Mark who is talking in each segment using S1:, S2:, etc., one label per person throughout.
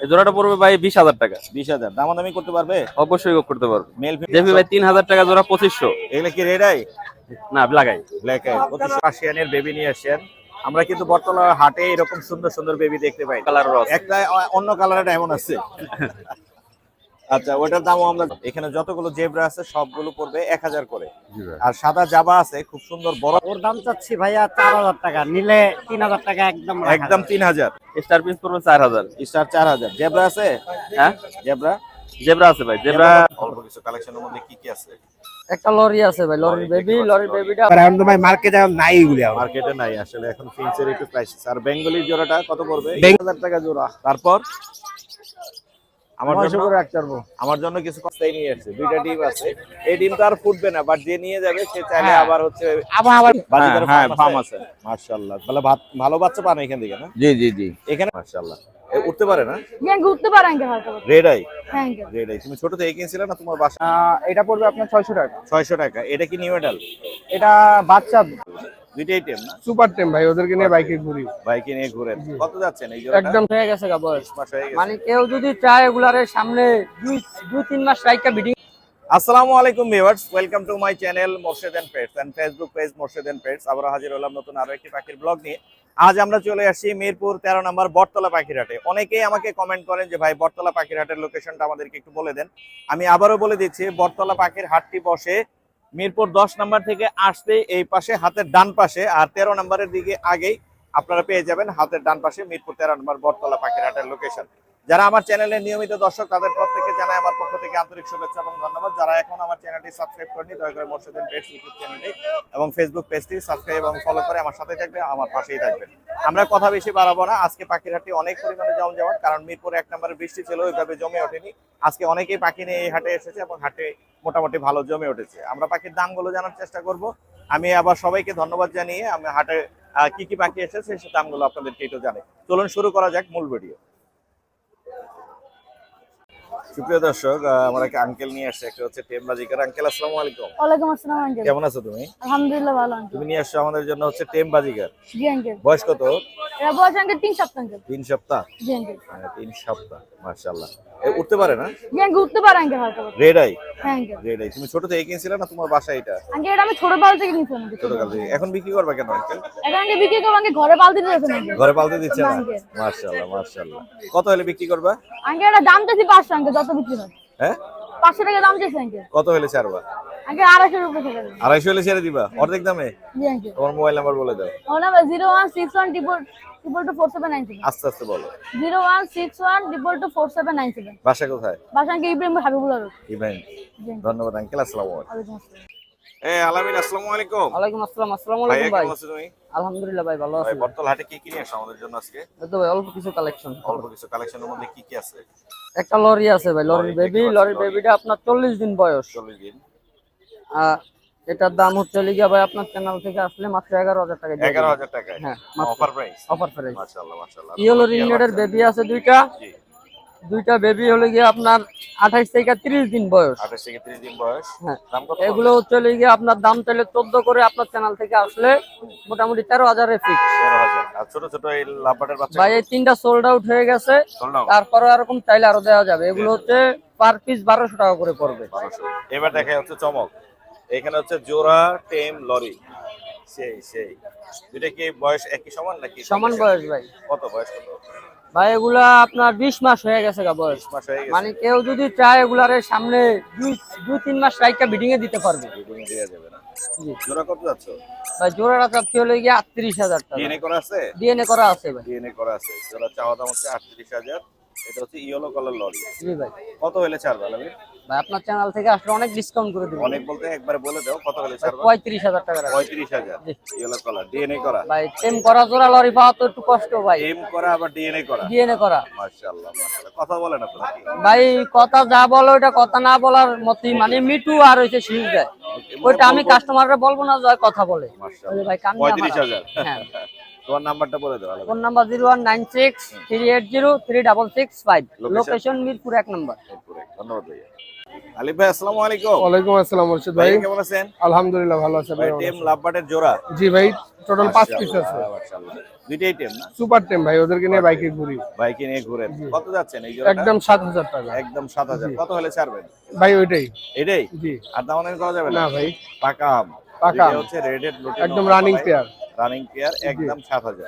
S1: এই জোড়াটা পড়বে ভাই বিশ হাজার টাকা।
S2: বিশ হাজার। দামাদামি করতে পারবে?
S1: অবশ্যই করতে পারবে।
S2: মেল
S1: জেপি ভাই তিন হাজার টাকা জোড়া পঁচিশশো।
S2: এগুলো কি রেড আই
S1: না
S2: ব্ল্যাক আই পঁচিশশো আশিয়ানের বেবি নিয়ে আসছেন। আমরা কিন্তু বর্তমানে হাটে এরকম সুন্দর সুন্দর বেবি দেখতে পাই।
S1: কালারের আছে।
S2: একটা অন্য কালারের এমন আছে। আচ্ছা ওটার দামও আমরা এখানে যতগুলো জেব্রা আছে সবগুলো পড়বে এক হাজার করে। আর সাদা জাবা আছে খুব সুন্দর বড়।
S3: ওর দাম চাচ্ছি ভাইয়া চার হাজার টাকা নিলে তিন হাজার টাকা একদম
S2: একদম তিন হাজার।
S1: স্টার পিস পড়বে চার হাজার।
S2: স্টার চার হাজার। জেব্রা আছে?
S1: হ্যাঁ?
S2: জেব্রা?
S1: জেব্রা আছে ভাই জেব্রা
S2: অল্প কিছু কালেকশনের মধ্যে কি কি আছে?
S3: একটা লরি আছে ভাই লরির বেবি লরির বেবিটা
S4: এখন তো ভাই মার্কেটে নাই এগুলি
S2: মার্কেটে নাই আসলে এখন ফিন্সের একটু প্রাইস আর বেঙ্গলি জোড়াটা কত পড়বে?
S4: বেঙ্গ-
S2: হাজার টাকা জোড়া। তারপর? আমার জন্য আমার জন্য কিছু কস্তাই নিয়ে আসছে। দুইটা ডিম আছে। এই ডিম তো আর ফুটবে না বাট যে নিয়ে যাবে সে চাইলে
S4: হ্যাঁ।
S2: আবার হচ্ছে
S4: আবার আবার
S2: বাজিকার
S1: হ্যাঁ,
S2: ফার্ম
S1: ফার্ম
S2: আছে। মাশাআল্লাহ। তাহলে ভালো বাচ্চা পান এখান থেকে না?
S1: জি জি জি।
S2: এখানে মাশাআল্লাহ। উঠতে পারে না?
S5: উঠতে পারে
S2: রেড আই
S5: হ্যাঁ আঙ্কেল।
S2: রেড আই তুমি ছোট থেকে কিনছিলে না তোমার বাসা?
S4: এটা পড়বে আপনার ছয়শো টাকা।
S2: ছয়শো টাকা। এটা কি নিউ
S4: এটা বাচ্চা
S2: দুইটাই টেম না?
S4: সুপার টেম ভাই ওদেরকে নিয়ে বাইকে ঘুরি।
S2: বাইকে নিয়ে ঘুরে কত যাচ্ছেন এই জোড়াটা?
S3: একদম। হয়ে গেছে গা বয়স
S2: মাস হয়ে গেছে।
S3: মানে কেউ যদি চায় এগুলার সামনে দুই দুই তিন মাস রাইকা বিডিং
S2: আসসালামু আলাইকুম viewers welcome to my channel Morshed and pets and Facebook page Morshed and pets আবার হাজির হলাম নতুন আরও একটি পাখির ব্লগ নিয়ে। আজ আমরা চলে আসছি মিরপুর তেরো নম্বর বটতলা পাখিরহাটে। অনেকেই আমাকে কমেন্ট করেন যে ভাই বটতলা পাখিরহাটের লোকেশনটা আমাদেরকে একটু বলে দেন। আমি আবারও বলে দিচ্ছি বটতলা পাখির হাটটি বসে মিরপুর দশ নাম্বার থেকে আসতে এই পাশে, হাতের ডান পাশে, আর তেরো নাম্বারের দিকে আগেই আপনারা পেয়ে যাবেন হাতের ডান পাশে মিরপুর তেরো নম্বর বটতলা পাখিরহাটের লোকেশন যারা আমার চ্যানেলের নিয়মিত দর্শক, তাদের প্রত্যেকে জানাই আমার পক্ষ থেকে আন্তরিক শুভেচ্ছা এবং ধন্যবাদ। যারা এখন আমার চ্যানেলটি সাবস্ক্রাইব করেনি দয়া করে মোর্শেদিন পেজ ইউটিউব চ্যানেলটি এবং ফেসবুক পেজটি সাবস্ক্রাইব এবং ফলো করে আমার সাথে থাকবে আমার পাশেই থাকবে আমরা কথা বেশি বাড়াবো না। আজকে পাখিরহাটটি অনেক পরিমাণে জম যাওয়ার কারণ মিরপুরে এক নম্বরে বৃষ্টি ছিল, ওইভাবে জমে ওঠেনি। আজকে অনেকেই পাখি নিয়ে এই হাটে এসেছে এবং হাটে মোটামুটি ভালো জমে উঠেছে। আমরা পাখির দামগুলো জানার চেষ্টা করব। আমি আবার সবাইকে ধন্যবাদ জানিয়ে আমি হাটে কি কি পাখি এসেছে সেই দামগুলো আপনাদেরকে একটু জানাই। চলুন শুরু করা যাক মূল ভিডিও। সুপ্রিয় দর্শক আহ, আমার এক আঙ্কেল নিয়ে আসছে একটা হচ্ছে টেম বাজিকার আঙ্কেল আসসালামু আলাইকুম।
S5: ওয়ালাইকুম আসসালাম আঙ্কেল
S2: কেমন আছো তুমি?
S5: আলহামদুলিল্লাহ ভালো আঙ্কেল
S2: তুমি নিয়ে আসছো আমাদের জন্য হচ্ছে টেম বাজিকার
S5: জি আঙ্কেল
S2: বয়স কত?
S5: এরা বয়স আঙ্কেল তিন সপ্তাহ আঙ্কেল
S2: তিন সপ্তাহ?
S5: জি আঙ্কেল
S2: হ্যাঁ, তিন সপ্তাহ মার্শাল্লাহ উঠতে পারে না?
S5: ব্যাংকে উঠতে পারে আঙ্কেল হয়তো
S2: রেড আই
S5: হ্যাঁ আঙ্কেল
S2: রেড আই তুমি ছোট থেকে কিনছিলে না? তোমার বাসা এটা
S5: আঙ্কেল এটা আমি ছোটবেলা থেকে
S2: এখন বিক্রি করবা কেন আঙ্কেল?
S5: এখন আঙ্কেল বিক্রি করব আঙ্কেল ঘরে পালতে আঙ্কেল
S2: ঘরে পালতে দিচ্ছে না? কত হলে বিক্রি করবা?
S5: আঙ্কেল এটা দাম চাইছি পাঁচশো আঙ্কেল যত বিক্রি হয়।
S2: হ্যাঁ?
S5: পাঁচশো টাকা দাম আঙ্কেল
S2: কত হলে ছাড়বা?
S5: আড়াইশো
S2: হলে ছেড়ে দিবা? অর্ধেক দামে? তোমার মোবাইল নাম্বার বলে দাও।
S5: Number zero one six one triple triple two four seven nine seven
S2: আস্তে আস্তে বলো।
S5: Zero one six one triple two four seven nine seven
S2: বাসা কোথায়?
S5: বাসা আঙ্কেল ইব্রাহিম হাবিবুল্লাহ রোড
S2: ইভেন্ট ধন্যবাদ আঙ্কেল আসসালামু আলাইকুম। এ আলামিন আসসালামু আলাইকুম।
S3: ওয়ালাইকুম আসসালাম আসসালামু আলাইকুম ভাই।
S2: কেমন আছো তুমি?
S3: আলহামদুলিল্লাহ ভাই ভালো
S2: ভাই বর্তল হাটে কি কি নিয়ে আসো আমাদের জন্য আজকে?
S3: তো ভাই অল্প কিছু কালেকশন
S2: অল্প কিছু কালেকশনের মধ্যে কি কি আছে?
S3: একটা লরি আছে ভাই লরির
S2: লরি
S3: বেবি
S2: লরি।
S3: বেবিটা আপনার চল্লিশ দিন বয়স।
S2: চল্লিশ দিন।
S3: আহ, এটার দাম হচ্ছে লিগিয়া ভাই আপনার চ্যানেল থেকে আসলে মাত্র এগারো হাজার টাকা
S2: এগারো হাজার টাকায়?
S3: হ্যাঁ
S2: অফার প্রাইস
S3: অফার প্রাইস
S2: মাশাআল্লাহ মাশাআল্লাহ।
S3: ইয়েলো রিংনেটের বেবি আছে দুইটা।
S2: জি।
S3: দুইটা বেবি হলে গিয়ে আপনার আঠাইশ থেকে তিরিশ দিন বয়স।
S2: আঠাশ থেকে তিরিশ দিন বয়স।
S3: হ্যাঁ
S2: দাম কত
S3: এগুলো হচ্ছে গিয়ে আপনার দাম তাহলে চোদ্দ করে আপনার চ্যানেল থেকে আসলে মোটামুটি তেরো হাজারে ফিক্স
S2: তেরো হাজার। আর ছোট ছোট এই লাভবাটের বাচ্চা
S3: ভাই এই তিনটা সোল্ড আউট হয়ে গেছে। তারপরে এরকম চাইলে আরও দেওয়া যাবে। এগুলো হচ্ছে পার পিস বারোশো টাকা করে পড়বে।
S2: এবার দেখা হচ্ছে চমক। এখানে হচ্ছে জোড়া টেম লরি। সেই সেই। দুটা কি বয়স একই সমান নাকি
S3: সমান বয়স ভাই।
S2: কত বয়স কত?
S3: ভাই এগুলা আপনার বিশ মাস হয়ে গেছে গা বয়স।
S2: মাস হয়ে গেছে।
S3: মানে কেউ যদি চায় এগুলার সামনে দুই দুই তিন মাস রাইকা বিডিং এ দিতে পারবে।
S2: দেওয়া যাবে না। জোড়া কত যাচ্ছ?
S3: ভাই জোড়াটা চাচ্ছি হলে গিয়ে আটত্রিশ হাজার টাকা।
S2: ডিএনএ করা আছে?
S3: ডিএনএ করা আছে ভাই।
S2: ডিএনএ করা আছে। জোড়া চাওয়া দাম হচ্ছে আটত্রিশ হাজার। এটা হচ্ছে ইয়েলো কালার লরি।
S3: জি ভাই।
S2: কত হলে ছাড়বা লাভি
S3: ভাই আপনার চ্যানেল থেকে আসলে অনেক ডিসকাউন্ট করে দেবো।
S2: অনেক বলতে একবার বলে দাও কত হলে ছাড়বা?
S3: পঁয়ত্রিশ হাজার টাকা রাখবে।
S2: পঁয়ত্রিশ হাজার।
S3: জি।
S2: ইয়েলো কালার ডিএনএ করা।
S3: ভাই টেম করা জোড়া লরি পাওয়া তো একটু কষ্ট ভাই।
S2: এম করা আবার ডিএনএ করা।
S3: ডিএনএ করা।
S2: মাশাআল্লাহ মাশাআল্লাহ। কথা বলে না তো নাকি
S3: ভাই কথা যা বলো ওটা কথা না বলার মতই মানে মিটু আর হইছে শীষ দেয় ওইটা আমি কাস্টমাররা বলব না যে কথা বলে।
S2: মাশাআল্লাহ।
S3: ভাই মারা।
S2: হাজার।
S3: হ্যাঁ।
S2: তোমার নাম্বারটা বলে দাও।
S3: Phone number zero one nine six three eight zero three double six five? Location Mirpur এক নম্বর।
S2: ধন্যবাদ ভাইয়া। আলিফ ভাই আসসালামু আলাইকুম।
S4: ওয়ালাইকুম আসসালাম মুর্শিদ
S2: ভাই। কেমন আছেন?
S4: আলহামদুলিল্লাহ ভালো আছে
S2: ভাই
S4: ভাই
S2: টিম লাভবাটের জোড়া?
S4: জি ভাই টোটাল পাঁচ পিস আছে।
S2: মাশাআল্লাহ। দুইটাই টেম না?
S4: সুপার টেম ভাই ওদেরকে নিয়ে বাইকে ঘুরি।
S2: বাইকে নিয়ে ঘুরেন কত যাচ্ছেন এই জোড়াটা?
S4: একদম সাত হাজার টাকা।
S2: একদম সাত হাজার। কত হলে ছাড়বেন?
S4: ভাই ওইটাই।
S2: এটাই?
S4: জি।
S2: আর দাম অনেক করা যাবে
S4: না?
S2: না
S4: ভাই।
S2: পাকা আম।
S4: পাকা
S2: হচ্ছে রেডেড
S4: একদম রানিং পেয়ার
S2: রানিং পেয়ার একদম সাত হাজার।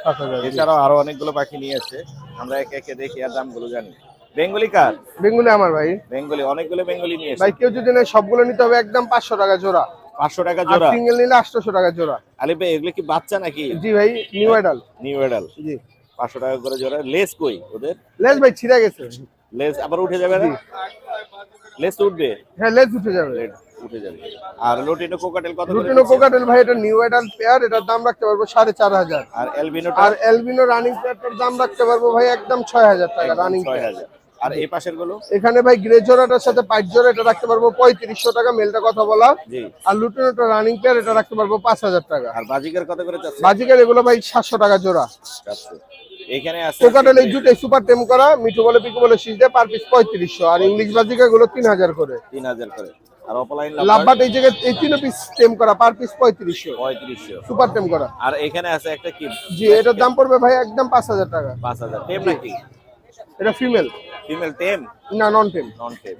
S2: এছাড়াও আরও অনেকগুলো পাখি নিয়েছে আমরা একে একে দেখি আর দামগুলো জানি। বেঙ্গলি কার?
S4: বেঙ্গুলি আমার ভাই।
S2: বেঙ্গলি অনেকগুলো বেঙ্গলি নিয়ে এসে
S4: ভাই কেউ যদি নেয় সবগুলো নিতে হবে একদম পাঁচশো টাকা জোড়া।
S2: পাঁচশো টাকা জোড়া?
S4: সিঙ্গেল নিলে আটশোশো টাকা জোড়া।
S2: আলিফ ভাই এগুলো কি বাচ্চা নাকি?
S4: জি ভাই নিউ আইডাল
S2: নিউ এডাল
S4: জি।
S2: পাঁচশো টাকা করে জোড়া। লেস কই ওদের?
S4: লেস ভাই ছিঁড়ে গেছে।
S2: লেস আবার উঠে যাবে না? লেস উঠবে?
S4: হ্যাঁ লেস উঠে যাবে।
S2: উঠে যাবে। আর লোটিনো কোকাটেল কত
S4: লুটিনো কোকাটেল ভাই এটা নিউ আইডাল পেয়ার এটার দাম রাখতে পারব সাড়ে চার হাজার।
S2: আর এলবিনো
S4: আর এলবিনো রানিং পেয়ারটার দাম রাখতে পারব ভাই একদম ছয় হাজার টাকা রানিং
S2: ছয় হাজার। আর এই পাশেরগুলো?
S4: এখানে ভাই গ্রে জোড়াটার সাথে পাঁচ জোড়া এটা রাখতে পারব পঁয়ত্রিশশো টাকা মেলটা কথা বলা। আর লুটিনোটা রানিং পেয়ার এটা রাখতে পারব পাঁচ হাজার টাকা।
S2: আর বাজিকার কত করে
S4: বাজিকার এগুলো ভাই সাতশো টাকা জোড়া।
S2: এখানে আছে
S4: কোকাটেল এই দুটোই সুপার টেম করা মিঠু বলে পিকু বলে শীষ দেয় পার পিস পঁয়ত্রিশশো। আর ইংলিশ বাজিকা গুলো তিন হাজার করে।
S2: তিন হাজার করে। আর অফলাইন
S4: লাভবাট এই জায়গায় এই তিন পিস টেম করা পার পিস পঁয়ত্রিশশো।
S2: পঁয়ত্রিশশো।
S4: সুপার টেম করা।
S2: আর এখানে আছে একটা কি?
S4: জি এটার দাম পড়বে ভাই একদম পাঁচ হাজার টাকা।
S2: পাঁচ হাজার। টেম নাকি?
S4: এটা ফিমেল
S2: ফিমেল টেম
S4: না নন টেম
S2: নন টেম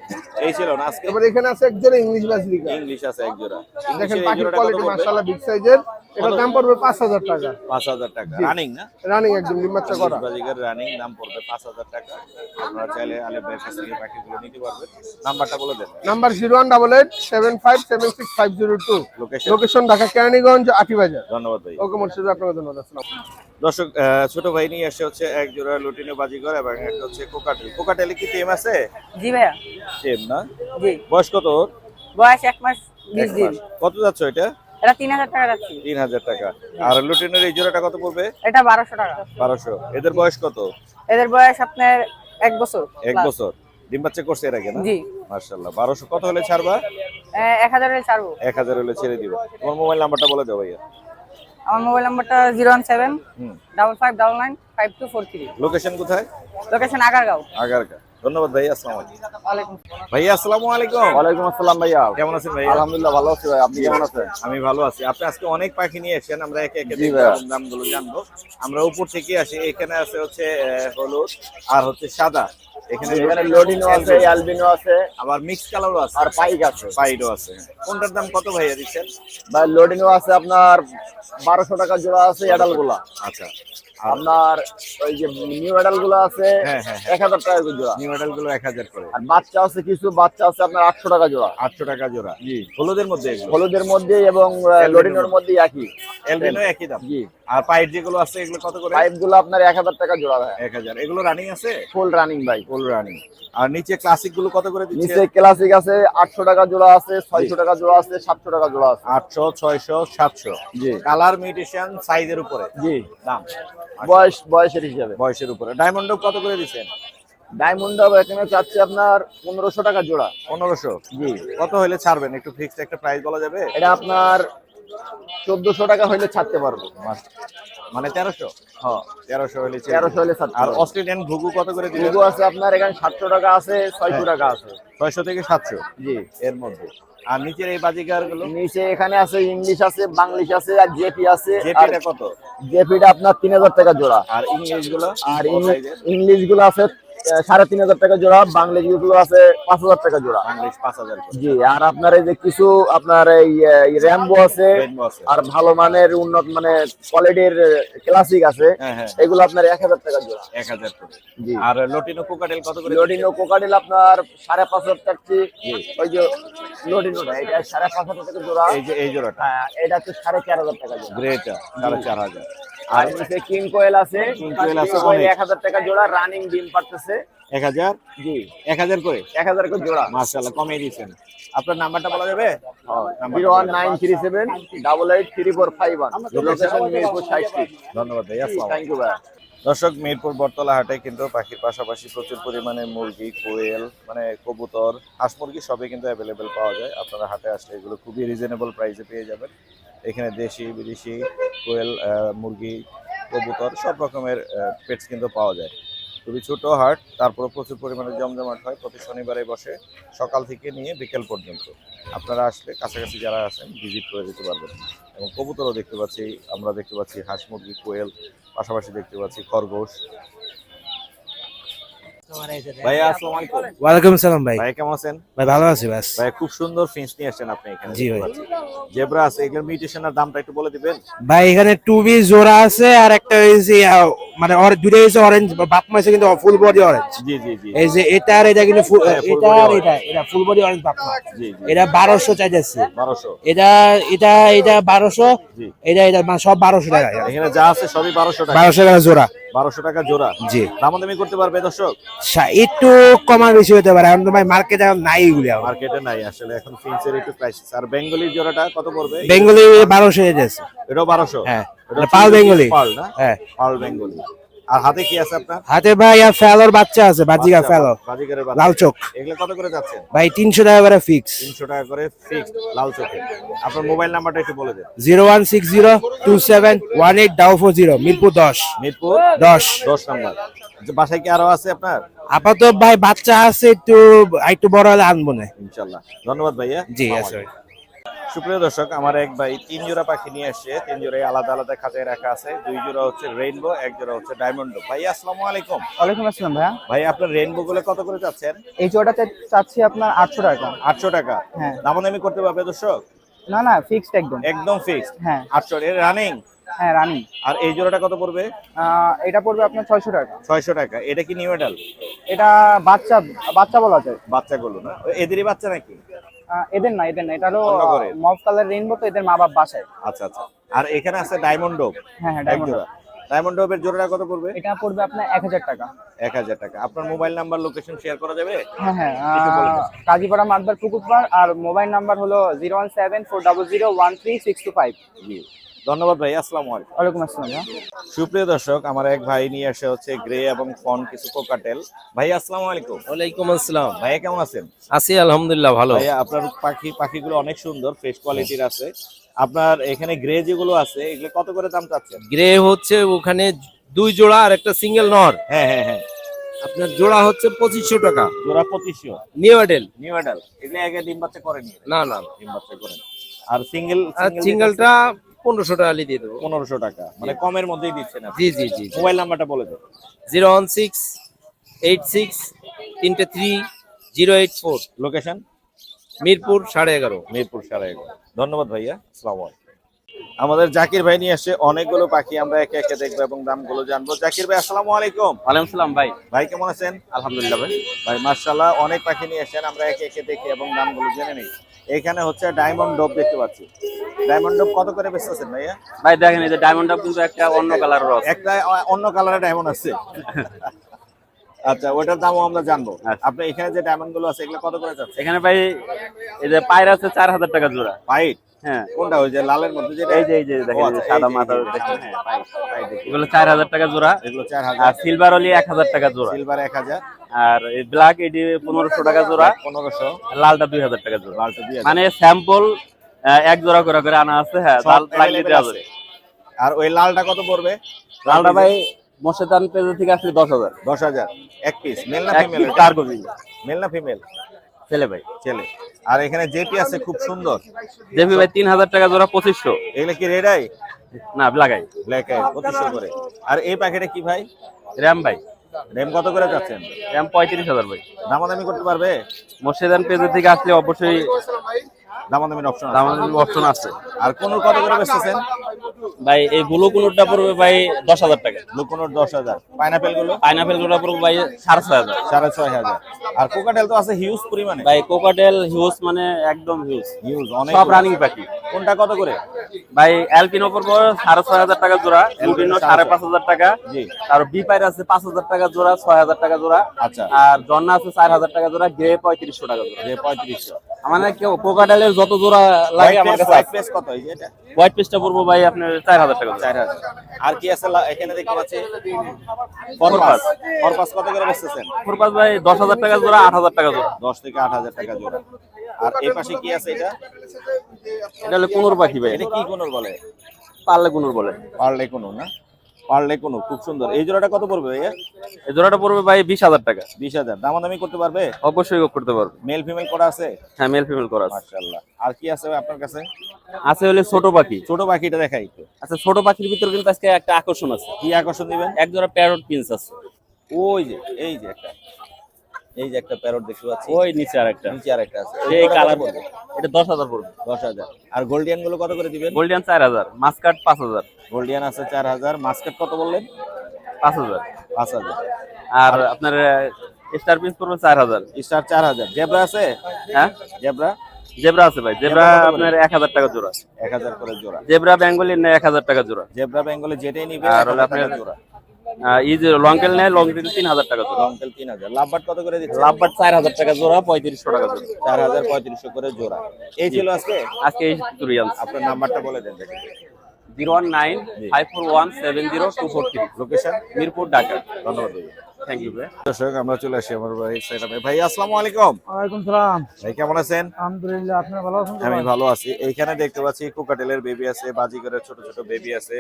S2: এই ছিল না আজকে
S4: এবার এখানে আছে এক জোড়া ইংলিশ বাজিকা
S2: ইংলিশ আছে এক জোড়া
S4: দেখেন পাখির কোয়ালিটি? মাশাআল্লাহ বিগ সাইজের এটার দাম পড়বে পাঁচ হাজার টাকা।
S2: পাঁচ হাজার টাকা। রানিং না?
S4: রানিং একদম ডিম্বাচ্চা করা।
S2: বাজিকার রানিং দাম পড়বে পাঁচ হাজার টাকা। আপনারা চাইলে আলেপ ভাইয়ের থেকে পাখিগুলো নিতে পারবেন। নাম্বারটা বলে দেন।
S4: Number
S2: location
S4: location Dhaka Keraniganj Atibazar
S2: ধন্যবাদ ভাই।
S4: ওকে মোর্শেদ আপনাকে ধন্যবাদ আসসালাম
S2: দর্শক ছোট ভাই নিয়ে এসে হচ্ছে এক জোড়া লুটিনো বাজিগর এবং একটা হচ্ছে কোকাটেল। কোকাটেলে কি টেম আছে?
S6: জি ভাইয়া।
S2: টেম না?
S6: জি।
S2: বয়স কত ওর?
S6: বয়স এক মাস বিশ দিন।
S2: কত যাচ্ছে এটা
S6: এটা তিন হাজার টাকা যাচ্ছি।
S2: তিন হাজার টাকা। আর লুটিনের এই জোড়াটা কত পড়বে?
S6: এটা বারোশো টাকা।
S2: বারোশো। এদের বয়স কত?
S6: এদের বয়স আপনার এক বছর
S2: এক বছর। ডিম বাচ্চা করছে এর আগে না?
S6: জি।
S2: মার্শাল্লাহ বারোশো। কত হলে ছাড়বা?
S6: এ, এক ছাড়বো।
S2: এক হাজার হলে ছেড়ে দিবে। তোমার মোবাইল নাম্বারটা বলে দাও ভাইয়া।
S6: আমার মোবাইল নাম্বারটা zero one seven
S2: hmm.
S6: Double five double nine five two four three.
S2: Location কোথায়?
S6: লোকেশন আগারগাঁও।
S2: ধন্যবাদ ভাই আসসালামু আলাইকুম। ভাইয়া আসসালামু আলাইকুম।
S1: ওয়ালাইকুম আসসালাম ভাইয়া।
S2: কেমন আছেন ভাই
S1: আলহামদুলিল্লাহ ভালো আছি ভাই আপনি কেমন আছেন?
S2: আমি ভালো আছি। আপনি আজকে অনেক পাখি নিয়ে এসেছেন আমরা একে একে দামগুলো জানব। আমরা উপর থেকে আসি এখানে আছে হচ্ছে হলুদ আর হচ্ছে সাদা। এখানে
S1: এখানে লোডিনো আছে অ্যালবিনো। আছে।
S2: আবার মিক্স কালারও আছে।
S1: আর পাইক আছে।
S2: পাইডও আছে। কোনটার দাম কত ভাইয়া দিচ্ছেন?
S1: ভাই লোডিনো আছে আপনার বারোশো টাকা জোড়া আছে এডালগুলা
S2: আচ্ছা।
S1: আপনার ওই যে নিউ এডালগুলো আছে
S2: হ্যাঁ, হ্যাঁ, হ্যাঁ।
S1: এক হাজার টাকা জোড়া।
S2: নিউ মডেলগুলো এক হাজার করে।
S1: আর বাচ্চা আছে কিছু বাচ্চা আছে আপনার আটশো টাকা জোড়া।
S2: আটশো টাকা জোড়া। জি। হলুদের মধ্যে
S1: হলুদের মধ্যে এবং লোডিনোর মধ্যে একই।
S2: এলবিনো একই দাম?
S1: জি।
S2: আর পাইপ যেগুলো আছে এগুলো কত করে?
S1: পাইপগুলো আপনার এক হাজার টাকা জোড়া ভাই।
S2: এক হাজার। এগুলো রানিং আছে?
S1: ফুল রানিং ভাই।
S2: ফুল রানিং আর নিচে ক্লাসিকগুলো কত করে দিচ্ছে?
S1: নিচে ক্লাসিক আছে আটশো টাকা জোড়া আছে ছয়শো টাকা জোড়া আছে সাতশো টাকা জোড়া আছে।
S2: আটশো ছয়শো সাতশো।
S1: জি।
S2: কালার মিউটেশন সাইজের উপরে।
S1: জি।
S2: দাম?
S1: বয়স বয়সের হিসাবে।
S2: বয়সের উপরে। ডায়মন্ড কত করে দিচ্ছেন?
S1: ডায়মন্ড এখানে চাচ্ছে আপনার পনেরোশো টাকা জোড়া।
S2: পনেরোশো?
S1: জি।
S2: কত হলে ছাড়বেন? একটু ফিক্সড একটা প্রাইস বলা যাবে?
S1: এটা আপনার চোদ্দশো টাকা হইলে ছাড়তে পারব।
S2: মানে তেরোশো?
S1: হ্যাঁ
S2: তেরোশো হলে
S1: তেরোশো। হলে
S2: আর অস্ট্রেলিয়ান ঘুঘু কত করে
S1: লুগো আছে আপনার এখানে সাতশো টাকা আছে ছয়শো টাকা আছে।
S2: ছয়শো থেকে সাতশো?
S1: জি।
S2: এর মধ্যে। আর নিচের এই বাজিকারগুলো
S1: নিচে এখানে আছে ইংলিশ আছে বাংলিশ আছে আর জেপি আছে।
S2: জেপিটা কত?
S1: জেপিটা আপনার তিন হাজার টাকা জোড়া।
S2: আর ইংলিশগুলো
S1: আর? ইংলিশগুলো আছে সাড়ে তিন হাজার টাকা জোড়া গুলো আছে পাঁচ হাজার টাকা জোড়া।
S2: পাঁচ হাজার
S1: জি আর আপনার এই যে কিছু আপনার এই র্যাম্বো আছে আর ভালো মানের উন্নত মানে কোয়ালিটির ক্লাসিক আছে
S2: হ্যাঁ হ্যাঁ।
S1: এগুলো আপনার এক হাজার টাকা জোড়া।
S2: এক হাজার
S1: জি।
S2: আর লটিনো কোকাটেল কত করে
S1: লোডিনো কোকাডিল আপনার সাড়ে পাঁচ হাজার টাকা ওই যে লোডিনোটা এটা সাড়ে পাঁচ হাজার টাকা জোড়া।
S2: এই যে এই জোড়াটা।
S1: হ্যাঁ, এটা হচ্ছে সাড়ে চার হাজার টাকা জোড়া।
S2: গ্রেটা সাড়ে চার হাজার।
S1: আর কিং কোয়েল আছে।
S2: King কোয়েল আছে।
S1: এক হাজার টাকা জোড়া রানিং ডিম পারতেছে।
S2: এক হাজার?
S1: জি।
S2: এক হাজার করে?
S1: এক হাজার করে জোড়া।
S2: মার্শাল্লাহ কমিয়ে দিয়েছেন। আপনার নাম্বারটা বলা যাবে?
S1: Zero one nine three seven double eight three four five one. Location Mirpur সাইটটি
S2: ধন্যবাদ ভাই
S1: থ্যাংক ইউ ভাই।
S2: দর্শক মিরপুর বটতলা হাটে কিন্তু পাখির পাশাপাশি প্রচুর পরিমাণে মুরগি কোয়েল মানে কবুতর হাঁস মুরগি সবই কিন্তু অ্যাভেলেবেল পাওয়া যায়। আপনারা হাটে আসলে এগুলো খুবই রিজনেবল প্রাইসে পেয়ে যাবেন। এখানে দেশি বিদেশি কোয়েল মুরগি কবুতর সব রকমের পেটস কিন্তু পাওয়া যায়। খুবই ছোট হাট তারপর প্রচুর পরিমাণে জমজমাট হয়, প্রতি শনিবারে বসে, সকাল থেকে নিয়ে বিকেল পর্যন্ত। আপনারা আসলে কাছাকাছি যারা আছেন ভিজিট করে যেতে পারবেন। এবং কবুতরও দেখতে পাচ্ছি, আমরা দেখতে পাচ্ছি হাঁস মুরগি, কোয়েল, পাশাপাশি দেখতে পাচ্ছি খরগোশ। ভাইয়া আসসালামু আলাইকুম।
S7: ওয়ালাইকুম সালাম ভাই।
S2: ভাই কেমন আছেন?
S7: ভাই ভালো আছি বাস
S2: ভাই খুব সুন্দর ফিন্স নিয়ে আসছেন আপনি এখানে
S7: জি ভাই।
S2: জেব্রা এগুলোর মিউটেশনের দামটা একটু বলে দিবেন।
S7: ভাই এখানে টু বি জোড়া আছে আর একটা হয়েছে মানে ওর দুটো হয়েছে অরেঞ্জ বাপ মাসে কিন্তু ফুল বডি অরেঞ্জ
S2: জি জি জি।
S7: এই যে এটা আর এটা কিন্তু
S2: হ্যাঁ,
S7: এটা আর এটা এটা ফুল বডি অরেঞ্জ বাপ মা।
S2: জি জি
S7: এটা বারোশো চাইতেছে।
S2: বারোশো।
S7: এটা এটা এটা বারোশো এটা এটা মানে সব বারোশো টাকা।
S2: এখানে যা আছে সবই বারোশো টাকা।
S7: বারোশো টাকা জোড়া।
S2: বারোশো টাকা জোড়া।
S7: জি।
S2: দামাদামি করতে পারবে দর্শক?
S7: একটু কমা বেশি হতে পারে। এখন তো ভাই মার্কেটে এখন নাই এগুলি
S2: মার্কেটে নাই আসলে এখন ফিন্সের একটু ক্রাইসিস আর বেঙ্গলির জোড়াটা কত পড়বে?
S7: বেঙ্গলি বারোশো হয়ে যাচ্ছে।
S2: এটাও বারোশো?
S7: হ্যাঁ পাল বেঙ্গলি
S2: পাল না?
S7: হ্যাঁ।
S2: পাল বেঙ্গলি আর হাতে কি আছে আপনার?
S7: হাতে ভাই আর ফেলোর বাচ্চা আছে বাজিকা ফেলো
S2: বাজিকারের বাচ্চা।
S7: লাল চোখ।
S2: এগুলো কত করে যাচ্ছেন?
S7: ভাই তিনশো টাকা করে ফিক্স
S2: তিনশো টাকা করে লাল চোখে। আপনার মোবাইল নাম্বারটা একটু বলে দেন।
S7: মিরপুর দশ।
S2: মিরপুর
S7: দশ।
S2: দশ নাম্বার। আচ্ছা, বাসায় কি আরও আছে আপনার?
S7: আপাতত ভাই বাচ্চা আছে একটু একটু বড় হলে আনব না।
S2: ইনশাল্লাহ। ধন্যবাদ ভাইয়া।
S7: জি আছে।
S2: সুপ্রিয় দর্শক আমার এক ভাই তিন জোড়া পাখি নিয়ে আসছে। তিন জোড়াই আলাদা আলাদা খাঁচায় রাখা আছে। দুই জোড়া হচ্ছে রেইনবো এক জোড়া হচ্ছে ডায়মন্ড ভাই আসসালামু আলাইকুম।
S6: ওয়ালাইকুম আসসালাম ভাইয়া।
S2: ভাই আপনার রেইনবো গুলো কত করে চাচ্ছেন?
S6: এই জোড়াটা চাচ্ছি আপনার আটশো টাকা।
S2: আটশো টাকা।
S6: হ্যাঁ।
S2: দামাদামি করতে পারবে দর্শক?
S6: না না ফিক্সড একদম।
S2: একদম ফিক্সড
S6: হ্যাঁ।
S2: আটশো এর রানিং
S6: হ্যাঁ রানিং
S2: আর এই জোড়াটা কত পড়বে?
S6: এটা পড়বে আপনার ছয়শো টাকা।
S2: ছয়শো টাকা। এটা কি নিউ
S6: এটা বাচ্চা বাচ্চা বলা যায়।
S2: বাচ্চা বাচ্চাগুলো না? এদেরই বাচ্চা নাকি?
S6: এদের না এদের না এটা হলো মফ কালার রেইনবো তো এদের মা বাপ বাসায়।
S2: আচ্ছা আচ্ছা। আর এখানে আছে ডায়মন্ড ডোব
S6: হ্যাঁ হ্যাঁ ডায়মন্ড
S2: জোড়া ডায়মন্ড ডোবের জোড়াটা কত পড়বে?
S6: এটা পড়বে আপনার এক হাজার টাকা।
S2: এক হাজার টাকা। আপনার মোবাইল নাম্বার লোকেশন শেয়ার করা যাবে?
S6: হ্যাঁ হ্যাঁ কাজীপাড়া মাদবার পুকুরপাড় আর মোবাইল নাম্বার হলো zero one seven four double zero one three six two five
S2: জি। ধন্যবাদ ভাই আসসালামু আলাইকুম।
S6: আসসালাম ভাইয়া।
S2: সুপ্রিয় দর্শক আমার এক ভাই নিয়ে আসে হচ্ছে গ্রে এবং ফন কিছু কোকাটেল। ভাই আসসালামু আলাইকুম।
S8: ওয়ালাইকুম আসসালাম।
S2: ভাইয়া কেমন আছেন?
S8: আছি আলহামদুলিল্লাহ ভালো।
S2: ভাইয়া আপনার পাখি পাখিগুলো অনেক সুন্দর ফ্রেশ কোয়ালিটির আছে। আপনার এখানে গ্রে যেগুলো আছে এগুলো কত করে দাম চাচ্ছেন?
S8: গ্রে হচ্ছে ওখানে দুই জোড়া আর একটা সিঙ্গেল নর।
S2: হ্যাঁ হ্যাঁ হ্যাঁ।
S8: আপনার জোড়া হচ্ছে পঁচিশশো টাকা।
S2: জোড়া পঁচিশশো।
S8: নিউ এডেল
S2: নিউ এডাল এগুলো আগে ডিম বাচ্চা করেনি
S8: না না।
S2: ডিম বাচ্চা করেন আর সিঙ্গেল
S8: আর সিঙ্গেলটা পনেরোশো টাকা দিয়ে দেবো।
S2: পনেরোশো টাকা। মানে কমের মধ্যেই দিচ্ছেন আপনি।
S8: জি জি জি
S2: মোবাইল নাম্বারটা বলে দেন।
S8: Zero one six eight six তিনটে three zero eight four.
S2: Location
S8: Mirpur সাড়ে এগারো।
S2: মিরপুর সাড়ে এগারো। ধন্যবাদ ভাইয়া আসসালামু আলাইকুম। আমাদের জাকির ভাই নিয়ে আসছে অনেকগুলো পাখি আমরা একে একে দেখব এবং দামগুলো জানব। জাকির ভাই আসসালামু আলাইকুম।
S9: ওয়ালাইকুম সালাম ভাই।
S2: ভাই কেমন আছেন?
S9: আলহামদুলিল্লাহ ভাই।
S2: ভাই মার্শাল্লাহ অনেক পাখি নিয়ে এসেছেন আমরা একে একে দেখি এবং দামগুলো জেনে নিই। এখানে হচ্ছে ডায়মন্ড ডব দেখতে পাচ্ছি। ডায়মন্ড ডব কত করে বেচতেছেন ভাইয়া?
S9: ভাই দেখেন এই যে ডায়মন্ড কিন্তু একটা অন্য কালারের আছে
S2: একটা অন্য কালারের ডায়মন্ড আছে। আচ্ছা ওটার দামও আমরা জানব।
S9: আচ্ছা।
S2: আপনি এখানে যে ডায়মন্ডগুলো আছে এগুলো কত করে যাচ্ছে?
S9: এখানে ভাই এই যে পায়রা আছে চার হাজার টাকা জোড়া।
S2: পাইট
S9: হ্যাঁ।
S2: কোনটা? ওই যে লালের মধ্যে যেটা?
S9: এই যে এই যে দেখেন
S2: আচ্ছা,
S9: সাদা মাথা দেখেন। এগুলো চার হাজার টাকা জোড়া।
S2: এগুলো চার হাজার।
S9: আর সিলভার অলি এক হাজার টাকা জোড়া।
S2: সিলভার এক হাজার।
S9: আর এই ব্ল্যাক এটি পনেরোশো টাকা জোড়া।
S2: পনেরোশো।
S9: আর লালটা দুই হাজার টাকা জোড়া।
S2: লালটা
S9: মানে স্যাম্পল এক জোড়া করে করে আনা আছে হ্যাঁ লাল লাগলে দেওয়া যাবে।
S2: আর ওই লালটা কত পড়বে?
S9: লালটা ভাই মশেদান পেজে থেকে আসলে দশ হাজার।
S2: দশ হাজার এক পিস মেল না ফিমেল
S9: কার্গো।
S2: মেল না ফিমেল
S9: ছেলে ভাই।
S2: ছেলে। আর এখানে জেটি আছে খুব সুন্দর।
S9: দেবি ভাই তিন হাজার টাকা জোড়া পঁচিশশো।
S2: এগুলো কি রেড আই
S9: না লাগাই
S2: ব্ল্যাক আই পঁচিশশো করে। আর এই প্যাকেটে কি ভাই?
S9: র্যাম ভাই।
S2: রেম কত করে যাচ্ছেন
S9: র্যাম পঁয়ত্রিশ হাজার ভাই।
S2: দামাদামি করতে পারবে?
S9: মর্শিদান পেজে থেকে আসলে অবশ্যই
S2: দামাদামির অপশন
S9: অপশন আছে।
S2: আর কোন কত করে বেচতেছেন?
S9: ভাই এই ব্লু কোনোটা পড়বে ভাই দশ হাজার টাকা।
S2: লুকোনোর দশ হাজার।
S9: পাইনাপেলগুলো? পাইনাপেলগুলো পড়বে ভাই সাড়ে ছয় হাজার।
S2: সাড়ে ছয় হাজার। আর কোকাটেল তো আছে হিউজ পরিমাণে।
S9: ভাই কোকাটেল হিউজ মানে একদম হিউজ
S2: হিউজ অনেক
S9: সব রানিং পাখি
S2: কোনটা কত করে?
S9: ভাই অ্যালপিনো পড়বে সাড়ে ছয় হাজার টাকা জোড়া লুটিনো সাড়ে পাঁচ হাজার টাকা।
S2: জি।
S9: আর বি পাইর আছে পাঁচ হাজার টাকা জোড়া ছয় হাজার টাকা জোড়া।
S2: আচ্ছা।
S9: আর জন্না আছে চার হাজার টাকা জোড়া গ্রে পঁয়ত্রিশশো টাকা জোড়া।
S2: যে পঁয়ত্রিশশো।
S9: মানে কেউ কোকাটেলের যত জোড়া লাগে আমার কাছে
S2: হোয়াইট পেস কত
S9: হোয়াইট পিসটা পড়ব ভাই আপনার চার হাজার টাকা
S2: চার হাজার। আর কি আছে এখানে দেখতে পাচ্ছি? ফরপাস ফরপাস কত করে বেচতেছেন
S9: ফুরপাস ভাই দশ হাজার টাকা জোড়া আট হাজার টাকা জোড়া।
S2: দশ থেকে আট হাজার টাকা জোড়া। আর এই পাশে কি আছে এটা?
S9: এটা হলো কোনোর পাখি ভাই।
S2: এটা কি কোনোর বলে?
S9: পারলে কোনোর বলে।
S2: পারলে কোনো না? পারলে কোনো খুব সুন্দর। এই জোড়াটা কত পড়বে ভাইয়া?
S9: এই জোড়াটা পড়বে ভাই বিশ হাজার টাকা।
S2: বিশ হাজার। দামাদামি করতে পারবে?
S9: অবশ্যই করতে পারবে।
S2: মেল ফিমেল করা আছে?
S9: হ্যাঁ মেল ফিমেল করা আছে।
S2: আর কি আছে আপনার কাছে?
S9: আছে হলে ছোট পাখি।
S2: ছোট পাখিটা দেখাই তো
S9: আচ্ছা ছোট পাখির ভিতরে কিন্তু আজকে একটা আকর্ষণ আছে।
S2: কি আকর্ষণ দিবেন?
S9: এক জোড়া প্যারট প্রিন্স আছে।
S2: ওই যে এই যে একটা। এই যে একটা প্যারট দেখতে পাচ্ছি।
S9: ওই নিচে আর একটা
S2: নিচে আর একটা আছে।
S9: এই কালার পড়বে? এটা দশ হাজার পড়বে।
S2: দশ হাজার। আর গোল্ডিয়ানগুলো কত করে দিবেন?
S9: গোল্ডিয়ান চার হাজার মাস্কাট পাঁচ হাজার।
S2: গোল্ডিয়ান আছে চার হাজার মাস্কেট কত বললেন?
S9: পাঁচ হাজার।
S2: পাঁচ হাজার।
S9: আর আপনার স্টার পিন্স পড়বে চার হাজার।
S2: স্টার চার হাজার। জেব্রা আছে?
S9: হ্যাঁ?
S2: জেব্রা?
S9: জেব্রা আছে ভাই। জেব্রা? আপনার এক হাজার টাকা জোড়া।
S2: এক হাজার করে জোড়া।
S9: জেব্রা বেঙ্গলি এক হাজার টাকা জোড়া।
S2: জেব্রা বেঙ্গলে যেটাই নিবে
S9: আর হলো আপনার
S2: জোড়া।
S9: ই যে নেয় তিন হাজার টাকা জোড়া।
S2: তিন হাজার লাভবাট কত করে দিচ্ছে?
S9: চার হাজার টাকা জোড়া পঁয়ত্রিশশো টাকা জোড়া।
S2: চার হাজার পঁয়ত্রিশশো করে জোড়া। এই ছিল আজকে?
S9: আজকে এই তুরি
S2: আপনার নাম্বারটা বলে দেন দেখি।
S9: Zero one nine five four one seven zero two four three.
S2: Location
S9: Mirpur Dhaka.
S2: ধন্যবাদ
S9: থ্যাংক ইউ ভাই
S2: দর্শক আমরা চলে আসি আমার ভাই সেটাপে ভাই আসসালামু আলাইকুম।
S3: ওয়ালাইকুম সালাম।
S2: ভাই কেমন আছেন?
S3: আলহামদুলিল্লাহ আপনারা ভালো আছেন?
S2: আমি ভালো আছি। এইখানে দেখতে পাচ্ছি কোকাটেলের বেবি আছে বাজিগরের ছোট ছোট বেবি আছে।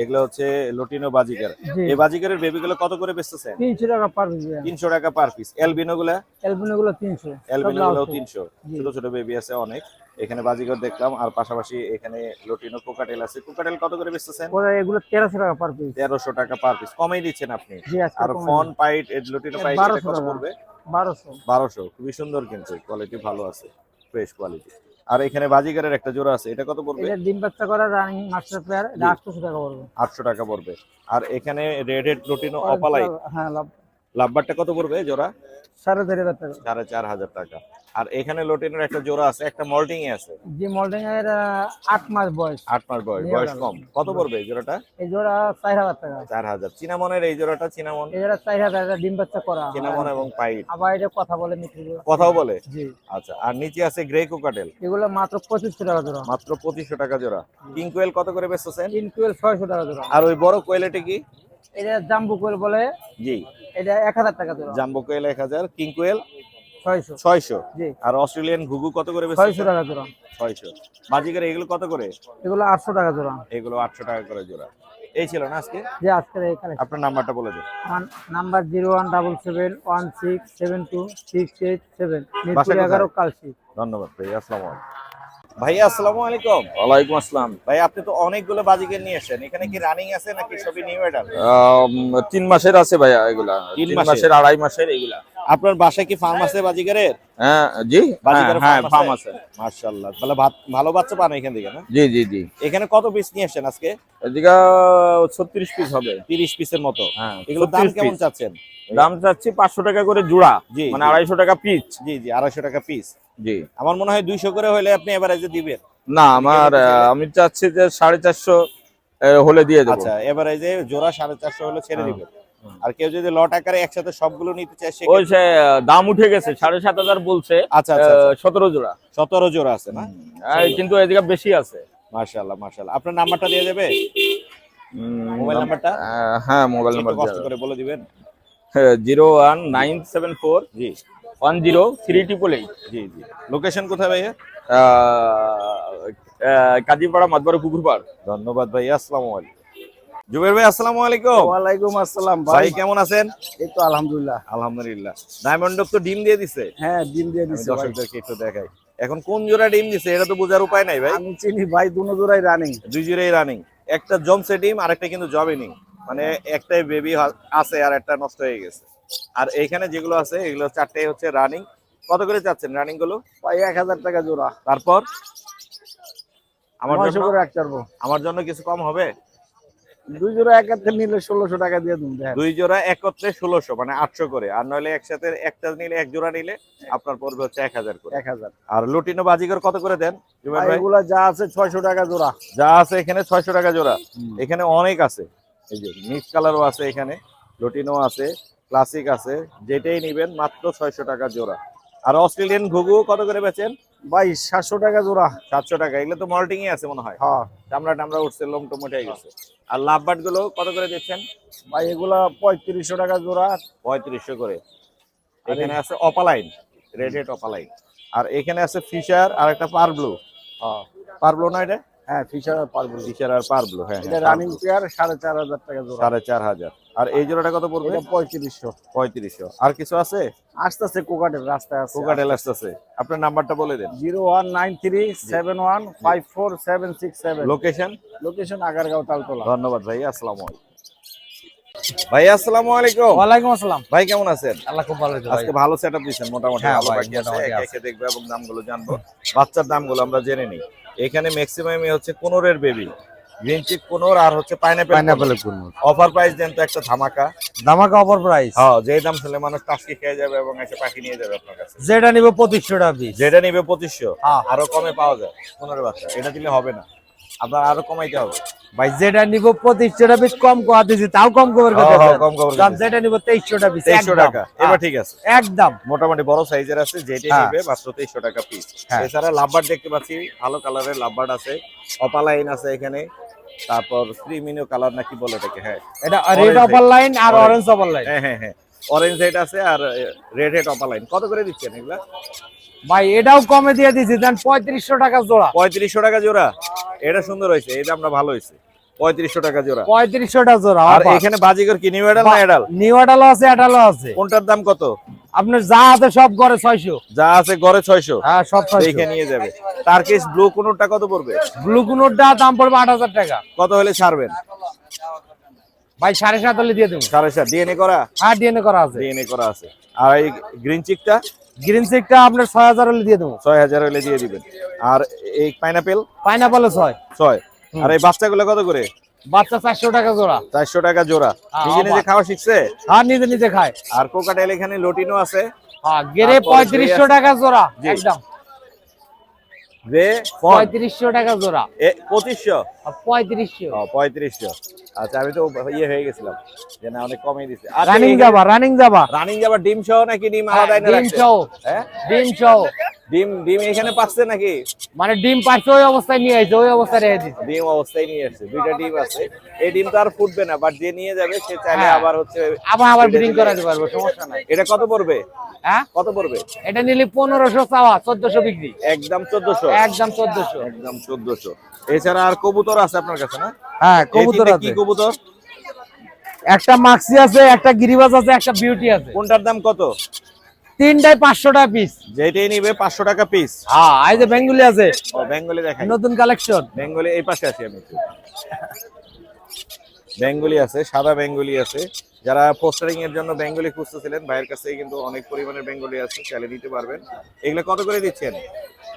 S2: এগুলো হচ্ছে লটিনো বাজিগর। এই বাজিগরের বেবি কত করে বেচতেছেন?
S3: তিনশো টাকা পার পিস
S2: তিনশো টাকা পার পিস এলবিনো গুলা
S3: এলবিনো গুলো তিনশো।
S2: এলবিনো গুলো তিনশো। ছোট ছোট বেবি আছে অনেক। এখানে বাজিগর দেখলাম আর পাশাপাশি এখানে লটিনো কোকাটেল আছে। কোকাটেল কত করে বেচতেছেন?
S3: এগুলো তেরোশো টাকা পার পিস
S2: তেরোশো টাকা পার পিস কমাই দিচ্ছেন আপনি।
S3: জি
S2: আর ফোন পাইট লটিনো পাইট এটা কত। পড়বে?
S3: বারোশো।
S2: বারোশো খুবই সুন্দর কিন্তু কোয়ালিটি ভালো আছে ফ্রেশ কোয়ালিটি আর এখানে বাজিগারের একটা জোড়া আছে এটা কত পড়বে?
S3: এটা ডিম বাচ্চা করা রানিং মাস্টার প্লেয়ার এটা আটশোশো টাকা পড়বে।
S2: আটশো টাকা পড়বে। আর এখানে রেড হেড লটিনো অপালাই
S3: হ্যাঁ লাভ
S2: লাভবারটা কত পড়বে জোড়া?
S3: সাড়ে চার হাজার টাকা।
S2: সাড়ে চার হাজার টাকা। আর এখানে লটিনোর একটা জোড়া আছে একটা মল্টিং এ আছে
S3: এর আট মাস বয়স।
S2: আট মাস বয়স বয়স কম। কত পড়বে এই জোড়াটা?
S3: এই জোড়া চার হাজার টাকা।
S2: চার হাজার। চিনামনের এই জোড়াটা চিনামন?
S3: এই জোড়া চার হাজার ডিম বাচ্চা করা।
S2: চিনামন এবং পাইট।
S3: আবার এটা কথা বলে
S2: কথাও বলে?
S3: জি।
S2: আচ্ছা আর নিচে আছে গ্রে কোকাটেল
S3: এগুলো মাত্র পঁচিশশো টাকা জোড়া।
S2: মাত্র পঁচিশশো টাকা জোড়া। কিং কোয়েল কত করে বেচতেছেন?
S3: তিন টুয়েলভ ছয়শো টাকা জোড়া।
S2: আর ওই বড় কোয়েলটি কি?
S3: এটা জাম্বু কোয়েল বলে।
S2: জি।
S3: এটা এক হাজার টাকা জোড়া।
S2: জাম্বো কোয়েল এক হাজার কিং কোয়েল
S3: জি।
S2: আর অস্ট্রেলিয়ান ঘুঘু কত করে
S3: টাকা জোড়া।
S2: বাজিকার এগুলো কত করে?
S3: এগুলো আটশো টাকা জোড়া।
S2: এগুলো আটশো টাকা করে জোড়া। এই ছিল না আজকে?
S3: এখানে
S2: আপনার নাম্বারটা বলে দিন।
S3: নাম্বার মিরপুর কালসি
S2: ধন্যবাদ ভাই আসসালামু আলাইকুম। ভাইয়া আসসালামু আলাইকুম।
S9: ওয়ালাইকুম আসসালাম।
S2: ভাই আপনি তো অনেকগুলো বাজিকের নিয়ে আসেন এখানে কি রানিং আছে নাকি সবই নিউ এডাল
S9: তিন মাসের আছে ভাইয়া এগুলা।
S2: তিন? মাসের
S9: আড়াই মাসের এগুলা।
S2: আপনার বাসায় কি ফার্ম আছে বাজিকারের
S9: হ্যাঁ জি
S2: বাজিকারের
S9: হ্যাঁ ফার্ম আছে।
S2: মাশাআল্লাহ তাহলে ভালো বাচ্চা পান এখান থেকে না?
S9: জি জি জি।
S2: এখানে কত পিস নিয়ে আসেন আজকে?
S9: এদিকে ছত্রিশ পিস হবে।
S2: তিরিশ পিসের মতো।
S9: হ্যাঁ
S2: এগুলোর দাম কেমন চাচ্ছেন?
S9: দাম চাচ্ছি পাঁচশো টাকা করে জোড়া
S2: জি,
S9: মানে
S2: জি।
S9: আড়াইশো টাকা পিস
S2: জি জি আড়াইশো টাকা পিস
S9: জি।
S2: আমার মনে হয় দুইশো করে হলে আপনি এভারেজে দিবেন।
S9: না আমার আমি চাচ্ছি যে সাড়ে চারশো আহ, হলে দিয়ে দেবো।
S2: আচ্ছা এভারেজে জোড়া সাড়ে চারশো হলে ছেড়ে
S9: হ্যাঁ।
S2: দিবেন। আর কেউ যদি লট আকারে একসাথে সবগুলো নিতে চায়
S9: ওই দাম উঠে গেছে সাড়ে সাত হাজার বলছে
S2: আচ্ছা আচ্ছা
S9: সতেরো জোড়া।
S2: সতেরো জোড়া আছে না?
S9: কিন্তু এদিকে বেশি আছে।
S2: মাশাআল্লাহ মাশাআল্লাহ। আপনার নাম্বারটা দিয়ে দেবে? মোবাইল নাম্বারটা?
S9: হ্যাঁ মোবাইল
S2: একটু
S9: নাম্বার
S2: কষ্ট করে বলে দিবেন।
S9: Zero one nine seven four
S2: জি।
S9: One zero three triple eight.
S2: জি জি। লোকেশন কোথায় ভাইয়া?
S9: কাজীপাড়া
S2: ধন্যবাদ ভাই আসসালামু আলাইকুম। জুবের ভাই আসসালামু আলাইকুম।
S3: ওয়ালাইকুম আসসালাম
S2: ভাই। কেমন আছেন?
S3: এই তো আলহামদুলিল্লাহ।
S2: আলহামদুলিল্লাহ। ডায়মন্ড তো ডিম দিয়ে দিছে?
S3: হ্যাঁ ডিম দিয়ে
S2: আমি দর্শকদেরকে একটু দেখাই। এখন কোন জোড়া ডিম দিছে এটা তো বোঝার উপায় নাই ভাই।
S3: আমি চিনি ভাই দুনো জোড়াই রানিং
S2: দুই জোড়াই রানিং একটা জমছে ডিম আর একটা কিন্তু জবেনি মানে একটাই বেবি আছে আর একটা নষ্ট হয়ে গেছে। আর এইখানে যেগুলো আছে এগুলো চারটে হচ্ছে রানিং কত করে চাচ্ছেন রানিংগুলো?
S3: ভাই এক হাজার টাকা জোড়া।
S2: তারপর? জন্য আমার জন্য কিছু কম হবে?
S3: দুই জোড়া একাত্তর নিলে ষোলোশো টাকা দিয়ে দিন
S2: দুই জোড়া একত্রে ষোলোশো মানে আটশো করে। আর নইলে একসাথে একটা নিলে এক জোড়া নিলে আপনার পড়বে হচ্ছে এক হাজার করে।
S3: এক হাজার।
S2: আর লুটিনো বাজিগর কত করে দেন
S3: এগুলা যা আছে ছয়শো টাকা জোড়া।
S2: যা আছে এখানে ছয়শো টাকা জোড়া। এখানে অনেক আছে। এই যে মিক্স কালারও আছে এখানে লুটিনো আছে ক্লাসিক আছে যেটাই নিবেন মাত্র ছয়শো টাকা জোড়া। আর অস্ট্রেলিয়ান ঘুঘু কত করে বেচেন?
S3: ভাই সাতশো টাকা জোড়া।
S2: সাতশো টাকা এগুলো তো মল্টিং আছে মনে হয়।
S3: হ্যাঁ।
S2: চামড়া টামড়া উঠছে লোম টোম উঠে গেছে। আর লাভবার্ডগুলো কত করে দিচ্ছেন?
S3: ভাই এগুলা পঁয়ত্রিশশো টাকা জোড়া।
S2: পঁয়ত্রিশশো করে। এখানে আছে অপালাইন রেড হেড অপালাইন আর এখানে আছে ফিশার আর একটা পার ব্লু পার ব্লু না এটা?
S1: হ্যাঁ ফিশার আর পারব
S2: ফিশার আর পারবলো হ্যাঁ
S1: এটা
S2: হ্যাঁ,
S1: রানিং পেয়ার সাড়ে চার হাজার টাকা জোড়া।
S2: সাড়ে চার হাজার। আর এই জোড়াটা কত পড়বে?
S1: পঁয়ত্রিশশো।
S2: পঁয়ত্রিশশো। আর কিছু আছে?
S1: আসতেছে কোকাটের রাস্তায় আছে
S2: কোকাটেল আসতেছে। আপনার নাম্বারটা বলে দেন।
S1: Zero one nine three seven one five four seven six seven.
S2: Location
S1: location Agargaon Taltala.
S2: ধন্যবাদ ভাই আসসালামু আলাইকুম। ভাই আসসালামু আলাইকুম।
S3: ওয়ালাইকুম আসসালাম।
S2: ভাই কেমন আছেন?
S3: আল্লাহ খুব ভালো আছে
S2: আজকে ভালো সেটআপ দিয়েছেন মোটামুটি
S3: হ্যাঁ
S2: ভালো বাকি আছে। একে দেখব এবং দামগুলো জানব। বাচ্চার দামগুলো আমরা জেনে নিই। এখানে ম্যাক্সিমামই হচ্ছে কোনোরের বেবি গ্রিন চিপ কোনোর আর হচ্ছে pineapple
S7: pineapple conure.
S2: Offer price দেন তো একটা ধামাকা।
S7: ধামাকা অফার প্রাইস
S2: হ্যাঁ যেই দাম শুনলে মানুষ টাসকি খেয়ে যাবে এবং এসে পাখি নিয়ে যাবে আপনার কাছে।
S7: যেটা নিবে পঁচিশশো টাকা
S2: যেটা নিবে পঁচিশশো
S7: হ্যাঁ।
S2: আরও কমে পাওয়া যায়। পনেরো বাচ্চা এটা দিলে হবে না। আপনার আরও কমাইতে হবে।
S7: ভাই যেটা নিব পঁচিশশো টাকা পিস কম করা দিয়েছি তাও কম করে
S2: হ্যাঁ, হ্যাঁ, কম দিয়েছি।
S7: যেটা নিব তেইশশো টাকা পিস
S2: তেইশশো টাকা। এবার ঠিক আছে।
S7: একদম।
S2: মোটামুটি বড় সাইজের আছে যেটি
S7: হ্যাঁ।
S2: নিবে মাত্র তেইশশো টাকা পিস
S7: হ্যাঁ।
S2: এছাড়া লাভবার দেখতে পাচ্ছি ভালো কালারের লাভবার আছে। অপালাইন আছে এখানে। তারপর ক্রিমিনো কালার নাকি বলে এটাকে? হ্যাঁ।
S7: এটা রেড অফার লাইন আর অরেঞ্জ অফার লাইন
S2: হ্যাঁ হ্যাঁ হ্যাঁ। অরেঞ্জ হেড আছে আর রেড হেড অপালাইন কত করে দিচ্ছেন এগুলা?
S7: ভাই এটাও কমে দিয়ে দিয়েছি দেন পঁয়ত্রিশশো টাকা জোড়া।
S2: পঁয়ত্রিশশো টাকা জোড়া? এটা সুন্দর হয়েছে এই দামটা ভালো হয়েছে। পঁয়ত্রিশশো টাকা জোড়া।
S7: পঁয়ত্রিশশো টাকা জোড়া
S2: আর এখানে বাজিগর কি নিউ এডাল না এডাল
S7: নিউ আছে আছে।
S2: কোনটার দাম কত?
S7: আপনার যা আছে সব ছয়শো।
S2: যা আছে গড়ে ছয়শো।
S7: হ্যাঁ সব
S2: দেখে নিয়ে যাবে। টার্কিশ ব্লু কোনটা কত পড়বে?
S7: ব্লু দাম পড়বে আট হাজার টাকা।
S2: কত হলে ছাড়বেন?
S7: ভাই সাড়ে সাত হলে দিয়ে দেবো।
S2: সাড়ে সাত। ডিএনএ করা?
S7: হ্যাঁ ডিএনএ করা আছে।
S2: ডিএনএ করা আছে। আর এই গ্রিন চিকটা
S7: গ্রিন চেকটা আপনার ছয় হাজার হলে দিয়ে দেব।
S2: ছয় হাজার হলে দিয়ে দিবেন। আর এই পাইনাপেল
S7: পাইনাপল ছয়।
S2: ছয়। আর এই বাচ্চাগুলো কত করে?
S7: বাচ্চা চারশো টাকা জোড়া।
S2: চারশো টাকা জোড়া।
S7: হ্যাঁ,
S2: নিজে নিজে খাওয়া শিখছে?
S7: আর নিজে নিজে খায়।
S2: আর কোকাটেল এখানে লটিনো আছে।
S7: হ্যাঁ গেরে
S2: তারপরে
S7: পঁয়ত্রিশশো
S2: গিয়ে-
S7: টাকা জোড়া একদম।
S2: রে
S7: পঁয়ত্রিশশো টাকা জোড়া।
S2: পঁচিশশো?
S7: পঁয়ত্রিশশো।
S2: পঁয়ত্রিশশো। আচ্ছা আমি তো ইয়ে হয়ে গেছিলাম যে না অনেক কমে দিচ্ছে
S7: রানিং যাবা রানিং যাবা।
S2: রানিং যাবা ডিম সহ নাকি ডিম আলাদা
S7: ডিম
S2: রাখছে?
S7: সহ।
S2: হ্যাঁ?
S7: ডিম সহ।
S2: ডিম ডিম এখানে পাচ্ছে নাকি?
S7: মানে ডিম পাচ্ছে ওই অবস্থায় নিয়ে আসছে ওই অবস্থায় রেখে দিচ্ছে।
S2: ডিম অবস্থায় নিয়ে আসছে দুইটা ডিম আছে। এই ডিম তো আর ফুটবে না বাট যে নিয়ে যাবে সে চাইলে
S7: হ্যাঁ।
S2: আবার হচ্ছে
S7: আবার আবার ব্রিডিং করাতে পারব সমস্যা নাই।
S2: এটা কত পড়বে?
S7: হ্যাঁ?
S2: কত পড়বে?
S7: এটা নিলে পনেরোশো চাওয়া চোদ্দশো বিক্রি।
S2: একদম চোদ্দশো।
S7: একদম চোদ্দশো।
S2: একদম চোদ্দশো। এছাড়া আর কবুতর আছে আপনার কাছে না?
S7: হ্যাঁ কবুতর আছে।
S2: কি কবুতর?
S7: একটা মাক্সি আছে একটা গিরিবাজ আছে একটা বিউটি আছে।
S2: কোনটার দাম কত?
S7: তিনটায় পাঁচশো টাকা পিস
S2: যেটাই নিবে পাঁচশো টাকা পিস
S7: হ্যাঁ এই যে বেঙ্গুলি আছে।
S2: ও বেঙ্গলি দেখাই।
S7: নতুন কালেকশন
S2: বেঙ্গলি এই পাশে আছি আমি বেঙ্গলি আছে সাদা বেঙ্গলি আছে। যারা পোস্টারিং এর জন্য বেঙ্গলি খুঁজতেছিলেন ভাইয়ের কাছে কিন্তু অনেক পরিমাণের বেঙ্গলি আছে চাইলে নিতে পারবেন। এগুলো কত করে দিচ্ছেন?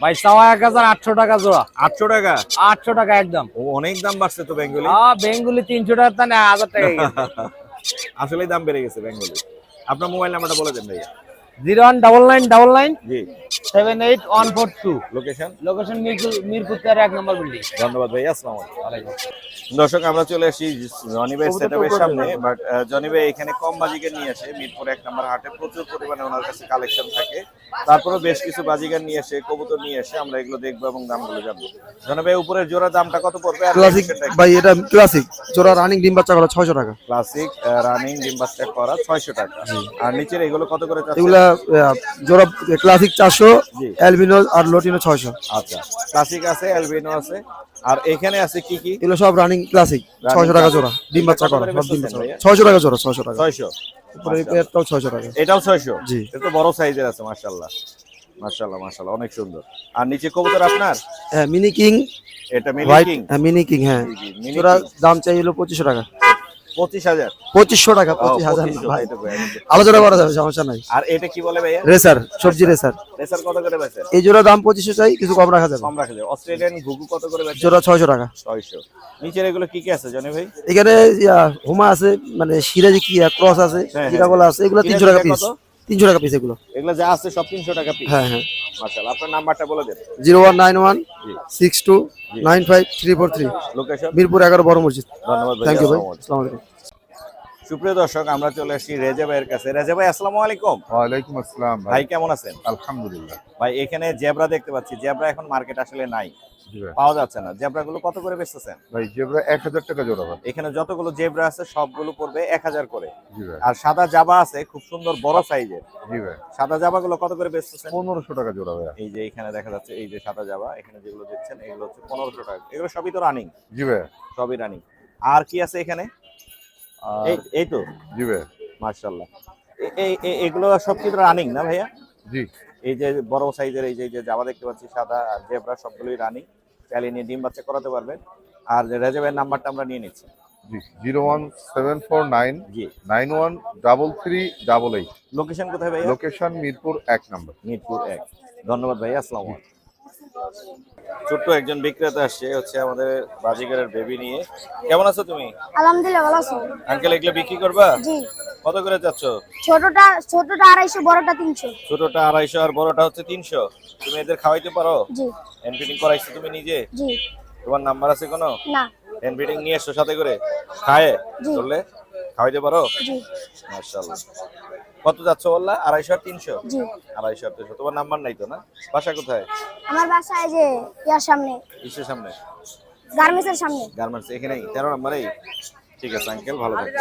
S7: ভাই চাওয়া এক হাজার আটশো টাকা জোড়া।
S2: আটশো টাকা?
S7: আটশো টাকা একদম।
S2: ও অনেক দাম বাড়ছে তো বেঙ্গলি।
S7: বেঙ্গুলি তিনশো টাকা তা না হাজার টাকা
S2: আসলেই দাম বেড়ে গেছে বেঙ্গলি। আপনার মোবাইল নাম্বারটা বলে দেন ভাইয়া।
S7: Zero one double nine double nine seven eight one four two.
S2: Location
S7: location Mirpur Mirpur তেরো এক নম্বর বিল্ডিং
S2: ধন্যবাদ ভাই আসসালামু আলাইকুম। দর্শক আমরা চলে আসি জনি ভাই সেটআপের সামনে বাট জনি ভাই এখানে কম বাজিকে নিয়ে আসে। মিরপুর এক নম্বর হাটে প্রচুর পরিমাণে ওনার কাছে কালেকশন থাকে। তারপরে বেশ কিছু বাজিকার নিয়ে এসে কবুতর নিয়ে এসে আমরা এগুলো দেখব এবং দামগুলো জানব। জনি ভাই উপরের জোড়া দামটা কত পড়বে?
S10: ক্লাসিক ভাই এটা ক্লাসিক জোড়া রানিং ডিম বাচ্চা করা ছয়শো টাকা।
S2: ক্লাসিক রানিং ডিম বাচ্চা করা ছয়শো টাকা। আর নিচের এগুলো কত করে চাচ্ছেন?
S10: এগুলা জোড়া ক্লাসিক চারশো
S2: জি।
S10: অ্যালবিনো আর লোটিনো ছয়শো।
S2: আচ্ছা ক্লাসিক আছে অ্যালবিনো আছে। আর এখানে আছে কি কি?
S10: এগুলো সব রানিং ক্লাসিক
S2: Running
S10: ছয়শো টাকা জোড়া ডিম বাচ্চা করা সব ডিম বাচ্চা
S2: ভাইয়া?
S10: ছয়শো টাকা জোড়া ছয়শো টাকা।
S2: ছয়শো।
S10: উপরে টাকা।
S2: এটাও ছয়শো?
S10: জি।
S2: এটা তো বড় সাইজের আছে মাশাআল্লাহ। মাশাল্লাহ মাশাল্লাহ অনেক সুন্দর। আর নিচে কবুতর আপনার?
S10: হ্যাঁ মিনি কিং।
S2: এটা মিনি কিং?
S10: হ্যাঁ মিনি কিং হ্যাঁ। জোড়া দাম চাই হলো পঁচিশশো টাকা।
S2: পঁচিশ হাজার।
S10: পঁচিশশো টাকা পঁচিশ হাজার ভাই।
S2: এইটুকু, এইটুকু।
S10: আলোচনা করা যাবে সমস্যা নাই।
S2: আর এটা কি বলে ভাইয়া?
S10: রেসার সবজি রেসার।
S2: রেসার কত করে বেচেন?
S10: এই জোড়া দাম পঁচিশশো চাই কিছু কম রাখা যাবে।
S2: কম রাখা যায় অস্ট্রেলিয়ান ঘুঘু কত করে
S10: জোড়া ছয়শো টাকা।
S2: ছয়শো। নিচের এগুলো কি কি আছে জানি ভাই?
S10: এখানে হুমা আছে মানে সিরাজি কি ক্রস আছে
S2: হ্যাঁ,
S10: জিরাগোলা আছে এগুলো তিনশো টাকা পিস? তিনশো টাকা পিস এগুলো।
S2: এগুলো যা আছে সব তিনশো টাকা পিস
S10: হ্যাঁ হ্যাঁ।
S2: মাশাল্লাহ আপনার নাম্বারটা বলে দেন।
S10: Zero one nine one six two nine five three four three.
S2: Location
S10: Mirpur এগারো বড় মসজিদ।
S2: ধন্যবাদ
S10: থ্যাংক ইউ ভাই
S2: আসসালামু আলাইকুম। সুপ্রিয় দর্শক আমরা চলে আসছি রেজা ভাইয়ের কাছে। রেজা ভাই আসসালামু আলাইকুম।
S11: ওয়ালাইকুম আসসালাম
S2: ভাই। কেমন আছেন?
S11: আলহামদুলিল্লাহ।
S2: ভাই এখানে জেব্রা দেখতে পাচ্ছি। জেব্রা এখন মার্কেট আসলে নাই। পাওয়া যাচ্ছে না। জেব্রা গুলো কত করে বেচতেছেন?
S4: ভাই জেব্রা এক হাজার টাকা জোড়া ভাই।
S2: এখানে যতগুলো জেব্রা আছে সবগুলো পড়বে এক হাজার করে।
S4: জি ভাই।
S2: আর সাদা জাবা আছে খুব সুন্দর বড় সাইজের।
S4: জি ভাই।
S2: সাদা জাবা গুলো কত করে বেচতেছেন?
S4: পনেরোশো টাকা জোড়া ভাই।
S2: এই যে এখানে দেখা যাচ্ছে এই যে সাদা জাবা এখানে যেগুলো দেখছেন এগুলো হচ্ছে পনেরোশো টাকা। এগুলো সবই তো রানিং
S4: জি ভাই।
S2: সবই রানিং আর কি আছে এখানে? এই তো?
S4: জি ভাই।
S2: মার্শাল্লাহ এগুলো সব কি রানিং না ভাইয়া?
S4: জি।
S2: এই যে বড় সাইজের এই যে জামা দেখতে পাচ্ছি সাদা আর জেব্রা সবগুলোই রানিং চালিয়ে নিয়ে ডিম বাচ্চা করাতে পারবেন। আর রেজাবের নাম্বারটা আমরা নিয়ে নিচ্ছি।
S4: জি zero one seven four nine
S2: জি।
S4: Nine one double three double eight
S2: location কোথায় ভাইয়া?
S4: লোকেশন মিরপুর এক নম্বর
S2: মিরপুর এক। ধন্যবাদ ভাই আসসালাম ছোট্ট একজন বিক্রেতা আসছে হচ্ছে আমাদের বাজিগারের বেবি নিয়ে। কেমন আছো তুমি?
S5: আলহামদুলিল্লাহ ভালো আছো।
S2: আঙ্কেল এগুলো বিক্রি করবা?
S5: জি।
S2: কত করে যাচ্ছ
S5: ছোটটা ছোটটা আড়াইশো বড়টা তিনশো।
S2: ছোটটা আড়াইশো আর বড়টা হচ্ছে তিনশো। তুমি এদের খাওয়াইতে পারো?
S5: জি।
S2: এনপিটিং করাইছো তুমি নিজে?
S5: জি।
S2: তোমার নাম্বার আছে কোনো?
S5: না।
S2: এনপিটিং নিয়ে এসো সাথে করে। খায়। চললে খাওয়াইতে পারো?
S5: জি।
S2: মার্শাল্লাহ কত যাচ্ছ বললা? আড়াইশো আর তিনশো? আড়াইশো আর তিনশো। তোমার নাম্বার নাই তো না? বাসা কোথায়?
S5: আমার বাসায় যে ইয়ার সামনে।
S2: ইসের সামনে?
S5: গার্মেন্টসের সামনে।
S2: গার্মেন্টস এখানেই? তেরো নাম্বারেই? ঠিক আছে আঙ্কেল ভালো থাকবেন।